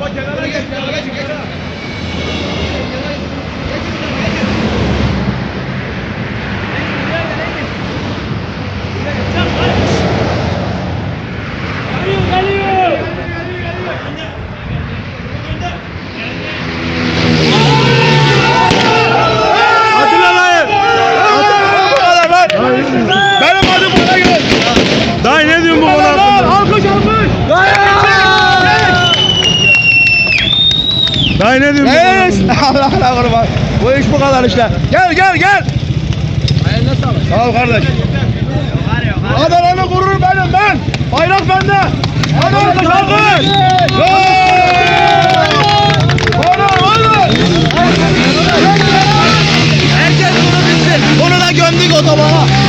Baba kenara geç, kenara geç, kenara. Daha ne diyorum? Ne iş? Allah'ına kurban. Bu iş bu kadar işte. Gel gel gel. Eline sağlık. Sağ ol kardeş. Adana'nın gururu benim ben. Bayrak bende. Adana kalkın. Herkes bunu bilsin. Bunu da gömdük o tabağa.